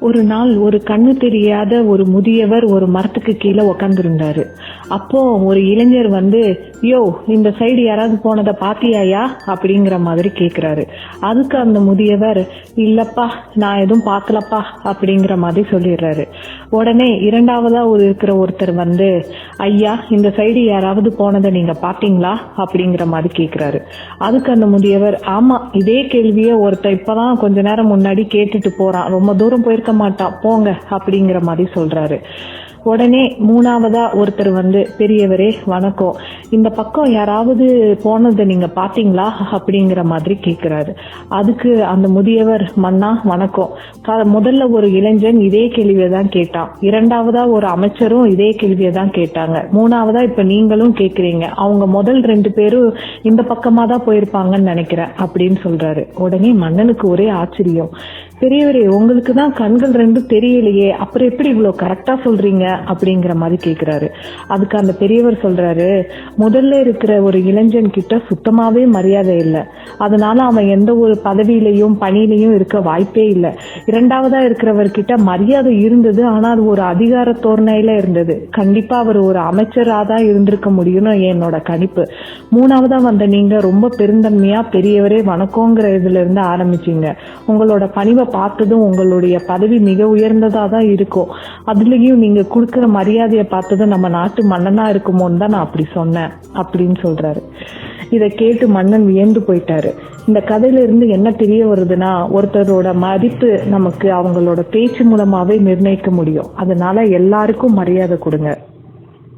ஒரு நாள் ஒரு கண்ணு தெரியாத ஒரு முதியவர் ஒரு மரத்துக்கு கீழே உக்காந்துருந்தாரு. அப்போ ஒரு இளைஞர் வந்து யோ இந்த சைடு யாராவது போனதை பாத்தியாயா? அப்படிங்கிற மாதிரி கேட்குறாரு அதுக்கு அந்த முதியவர் இல்லப்பா நான் எதுவும் பார்க்கலப்பா அப்படிங்கிற மாதிரி சொல்லிடுறாரு. உடனே இரண்டாவதா ஒரு இருக்கிற ஒருத்தர் வந்து ஐயா இந்த சைடு யாராவது போனதை நீங்க பாத்தீங்களா? அப்படிங்கிற மாதிரி கேட்குறாரு அதுக்கு அந்த முதியவர் ஆமா இதே கேள்வியை ஒருத்தர் இப்பதான் கொஞ்ச நேரம் முன்னாடி கேட்டுட்டு போறான். ரொம்ப தூரம் போயிருக்க இருக்க மாட்டான். போங்க அப்படிங்கிற மாதிரி சொல்றாரு. உடனே மூணாவதா ஒருத்தர் வந்து பெரியவரே வணக்கம். இந்த பக்கம் யாராவது போனதை நீங்க பாத்தீங்களா அப்படிங்கிற மாதிரி கேக்குறாரு. அதுக்கு அந்த முதியவர் மன்னா வணக்கம். முதல்ல ஒரு இளைஞன் இதே கேள்வியை தான் கேட்டான். இரண்டாவதா ஒரு அமைச்சரும் இதே கேள்வியை தான் கேட்டாங்க. மூணாவதா இப்ப நீங்களும் கேக்குறீங்க. அவங்க முதல் ரெண்டு பேரும் இந்த பக்கமா தான் போயிருப்பாங்கன்னு நினைக்கிறேன் அப்படின்னு சொல்றாரு. உடனே மன்னனுக்கு ஒரே ஆச்சரியம். பெரியவரே உங்களுக்கு தான் கண்கள் ரெண்டும் தெரியலையே. அப்புறம் எப்படி இவ்வளவு கரெக்டா சொல்றீங்க? அப்படிங்கிற மாதிரி கேட்குறாரு அதுக்கு அந்த பெரியவர் சொல்கிறாரு முதல்ல இருக்கிற ஒரு இளைஞன் கிட்ட சுத்தமாகவே மரியாதை இல்லை. அதனால அவன் எந்த ஒரு பதவியிலையும் பணியிலையும் இருக்க வாய்ப்பே இல்லை. இரண்டாவதா இருக்கிறவர்கிட்ட மரியாதை இருந்தது ஆனால் அது ஒரு அதிகார தோரணையில இருந்தது. கண்டிப்பா அவர் ஒரு அமைச்சராக தான் இருந்திருக்க முடியும்னு என்னோட கணிப்பு. மூணாவதா வந்த நீங்க ரொம்ப பெருந்தன்மையா பெரியவரே வணக்கங்கிற இதுல இருந்து ஆரம்பிச்சீங்க. உங்களோட பணிவை பார்த்ததும் உங்களுடைய பதவி மிக உயர்ந்ததா தான் இருக்கும். அதுலயும் நீங்க கொடுக்குற மரியாதையை பார்த்ததும் நம்ம நாட்டு மன்னனா இருக்குமோன்னு தான் நான் அப்படி சொன்னேன் அப்படின்னு சொல்றாரு. இதை கேட்டு மன்னன் வியந்து போயிட்டாரு. இந்த கதையில இருந்து என்ன தெரிய வருதுன்னா ஒருத்தரோட மதிப்பு நமக்கு அவங்களோட பேச்சு மூலமாவே நிர்ணயிக்க முடியும். அதனால எல்லாருக்கும் மரியாதை கொடுங்க.